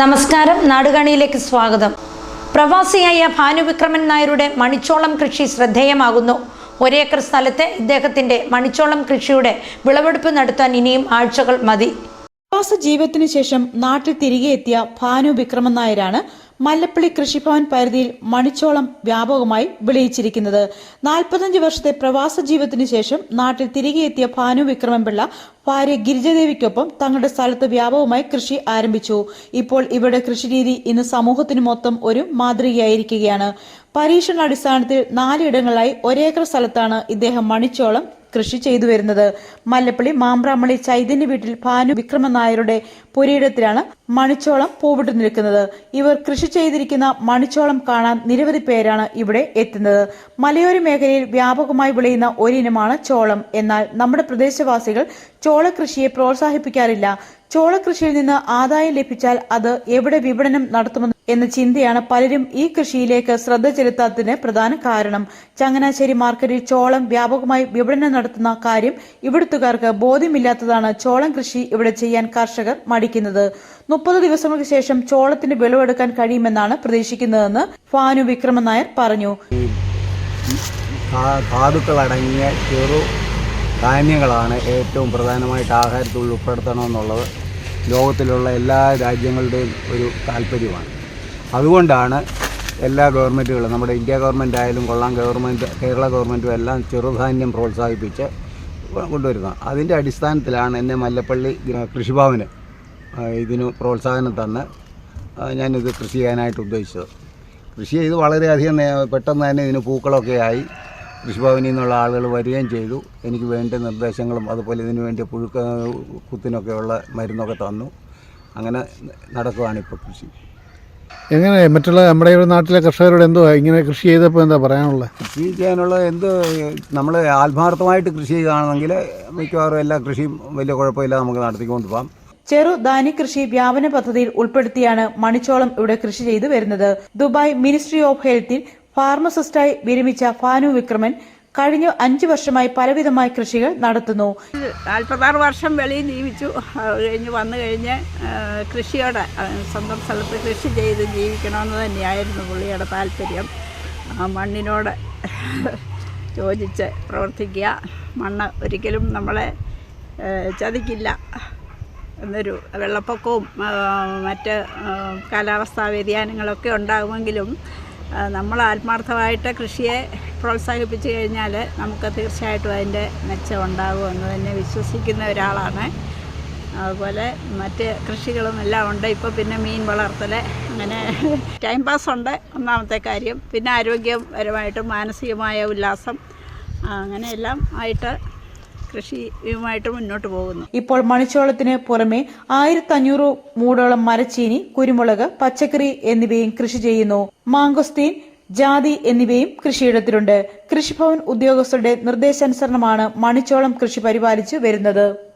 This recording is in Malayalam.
നമസ്കാരം. നാടുകാണിയിലേക്ക് സ്വാഗതം. പ്രവാസിയായ ഭാനുവിക്രമൻ നായരുടെ മണിച്ചോളം കൃഷി ശ്രദ്ധേയമാകുന്നു. ഒരേക്കർ സ്ഥലത്തെ ഇദ്ദേഹത്തിന്റെ മണിച്ചോളം കൃഷിയുടെ വിളവെടുപ്പ് നടത്താൻ ഇനിയും ആഴ്ചകൾ മതി. പ്രവാസ ജീവിതത്തിനു ശേഷം നാട്ടിൽ തിരികെ എത്തിയ ഭാനു വിക്രമൻ നായരാണ് മല്ലപ്പള്ളി കൃഷിഭവൻ പരിധിയിൽ മണിച്ചോളം വ്യാപകമായി വിളയിച്ചിരിക്കുന്നത്. നാൽപ്പത്തഞ്ച് വർഷത്തെ പ്രവാസ ജീവിതത്തിനു ശേഷം നാട്ടിൽ തിരികെ എത്തിയ ഭാനു വിക്രമൻപിള്ള ഭാര്യ ഗിരിജദേവിക്കൊപ്പം തങ്ങളുടെ സ്ഥലത്ത് വ്യാപകമായി കൃഷി ആരംഭിച്ചു. ഇപ്പോൾ ഇവരുടെ കൃഷിരീതി ഇന്ന് സമൂഹത്തിന് മൊത്തം ഒരു മാതൃകയായിരിക്കുകയാണ്. പരീക്ഷണാടിസ്ഥാനത്തിൽ നാലിടങ്ങളിലായി ഒരേക്കർ സ്ഥലത്താണ് ഇദ്ദേഹം മണിച്ചോളം കൃഷി ചെയ്തു വരുന്നത്. മല്ലപ്പള്ളി മാമ്പ്രാമണി ചൈതന്യ വീട്ടിൽ ഭാനു വിക്രമൻ നായരുടെ പുരയിടത്തിലാണ് മണിച്ചോളം പൂവിട്ടു നിൽക്കുന്നത്. ഇവർ കൃഷി ചെയ്തിരിക്കുന്ന മണിച്ചോളം കാണാൻ നിരവധി പേരാണ് ഇവിടെ എത്തുന്നത്. മലയോര മേഖലയിൽ വ്യാപകമായി വിളയുന്ന ഒരിനമാണ് ചോളം. എന്നാൽ നമ്മുടെ പ്രദേശവാസികൾ ചോള കൃഷിയെ പ്രോത്സാഹിപ്പിക്കാറില്ല. ചോള കൃഷിയിൽ നിന്ന് ആദായം ലഭിച്ചാൽ അത് എവിടെ വിപണനം നടത്തുമെന്ന് എന്ന ചിന്തയാണ് പലരും ഈ കൃഷിയിലേക്ക് ശ്രദ്ധ ചെലുത്താത്തതിന് പ്രധാന കാരണം. ചങ്ങനാശ്ശേരി മാർക്കറ്റിൽ ചോളം വ്യാപകമായി വിപണനം നടത്തുന്ന കാര്യം ഇവിടുത്തുകാർക്ക് ബോധ്യമില്ലാത്തതാണ് ചോളം കൃഷി ഇവിടെ ചെയ്യാൻ കർഷകർ മടിക്കുന്നത്. മുപ്പത് ദിവസങ്ങൾക്ക് ശേഷം ചോളത്തിന് വിളവെടുക്കാൻ കഴിയുമെന്നാണ് പ്രതീക്ഷിക്കുന്നതെന്ന് ഫാനു വിക്രമൻ നായർ പറഞ്ഞു. ധാതുക്കളടങ്ങിയ ചെറു ധാന്യങ്ങളാണ് ഏറ്റവും പ്രധാനമായിട്ട് ആഹാരത്തിൽ ഉൾപ്പെടുത്തണമെന്നുള്ളത്. ലോകത്തിലുള്ള എല്ലാ രാജ്യങ്ങളുടെയും ഒരു താല്പര്യമാണ്. അതുകൊണ്ടാണ് എല്ലാ ഗവൺമെന്റുകളും നമ്മുടെ ഇന്ത്യ ഗവൺമെന്റ് ആയാലും കൊള്ളാം ഗവൺമെന്റ് കേരള ഗവൺമെന്റും എല്ലാം ചെറുധാന്യം പ്രോത്സാഹിപ്പിച്ച് കൊണ്ടുവരുന്നത്. അതിന്റെ അടിസ്ഥാനത്തിലാണ് എന്നെ മല്ലപ്പള്ളി കൃഷിഭവന് ഇതിന് പ്രോത്സാഹനം തന്ന് ഞാനിത് കൃഷി ചെയ്യാനായിട്ട് ഉദ്ദേശിച്ചത്. കൃഷി ചെയ്ത് വളരെയധികം പെട്ടെന്ന് തന്നെ ഇതിന് പൂക്കളൊക്കെ ആയി. കൃഷിഭവനിൽ നിന്നുള്ള ആളുകൾ വരികയും ചെയ്തു. എനിക്ക് വേണ്ട നിർദ്ദേശങ്ങളും അതുപോലെ ഇതിന് വേണ്ടി പുഴുക്ക കുത്തിനൊക്കെയുള്ള മരുന്നൊക്കെ തന്നു. അങ്ങനെ നടക്കുവാണ് ഇപ്പോൾ കൃഷി. എങ്ങനെ മറ്റുള്ള നമ്മുടെ ഇവിടെ നാട്ടിലെ കർഷകരോട് എന്തോ ഇങ്ങനെ കൃഷി ചെയ്തപ്പോൾ എന്താ പറയാനുള്ളത് കൃഷി ചെയ്യാനുള്ള എന്ത് നമ്മൾ ആത്മാർത്ഥമായിട്ട് കൃഷി ചെയ്യുകയാണെങ്കിൽ മിക്കവാറും എല്ലാ കൃഷിയും വലിയ കുഴപ്പമില്ല നമുക്ക് നടത്തിക്കൊണ്ട് പോകാം. ചെറു ധാന്യ കൃഷി വ്യാപന പദ്ധതിയിൽ ഉൾപ്പെടുത്തിയാണ് മണിച്ചോളം ഇവിടെ കൃഷി ചെയ്തു വരുന്നത്. ദുബായ് മിനിസ്ട്രി ഓഫ് ഹെൽത്തിൽ ഫാർമസിസ്റ്റായി വിരമിച്ച ഫാനു വിക്രമൻ കഴിഞ്ഞ അഞ്ചു വർഷമായി പലവിധമായ കൃഷികൾ നടത്തുന്നു. നാൽപ്പത്താറ് വർഷം വെളിയിൽ ജീവിച്ചു. കഴിഞ്ഞ് വന്നു കഴിഞ്ഞ് കൃഷിയോടെ സ്വന്തം സ്ഥലത്ത് കൃഷി ചെയ്ത് ജീവിക്കണമെന്ന് തന്നെയായിരുന്നു പുള്ളിയുടെ താല്പര്യം. മണ്ണിനോട് യോജിച്ച് പ്രവർത്തിക്കുക. മണ്ണ് ഒരിക്കലും നമ്മളെ ചതിക്കില്ല എന്നൊരു വെള്ളപ്പൊക്കവും മറ്റ് കാലാവസ്ഥാ വ്യതിയാനങ്ങളൊക്കെ ഉണ്ടാകുമെങ്കിലും നമ്മൾ ആത്മാർത്ഥമായിട്ട് കൃഷിയെ പ്രോത്സാഹിപ്പിച്ചു കഴിഞ്ഞാൽ നമുക്ക് തീർച്ചയായിട്ടും അതിന്റെ മെച്ചം ഉണ്ടാകും എന്ന് തന്നെ വിശ്വസിക്കുന്ന ഒരാളാണ്. അതുപോലെ മറ്റ് കൃഷികളും എല്ലാം ഉണ്ട്. ഇപ്പോൾ പിന്നെ മീൻ വളർത്തൽ അങ്ങനെ ടൈം പാസ് ഉണ്ട് ഒന്നാമത്തെ കാര്യം. പിന്നെ ആരോഗ്യപരമായിട്ടും മാനസികമായ ഉല്ലാസം അങ്ങനെയെല്ലാം ആയിട്ട് കൃഷിയുമായിട്ട് മുന്നോട്ട് പോകുന്നു. ഇപ്പോൾ മണിച്ചോളത്തിന് പുറമെ ആയിരത്തി അഞ്ഞൂറ് മൂടോളം മരച്ചീനി കുരുമുളക് പച്ചക്കറി എന്നിവയും കൃഷി ചെയ്യുന്നു. മാങ്കോസ്തീൻ ജാതി എന്നിവയും കൃഷിയിടത്തിലുണ്ട്. കൃഷിഭവൻ ഉദ്യോഗസ്ഥരുടെ നിർദ്ദേശാനുസരണമാണ് മണിച്ചോളം കൃഷി പരിപാലിച്ചു വരുന്നത്.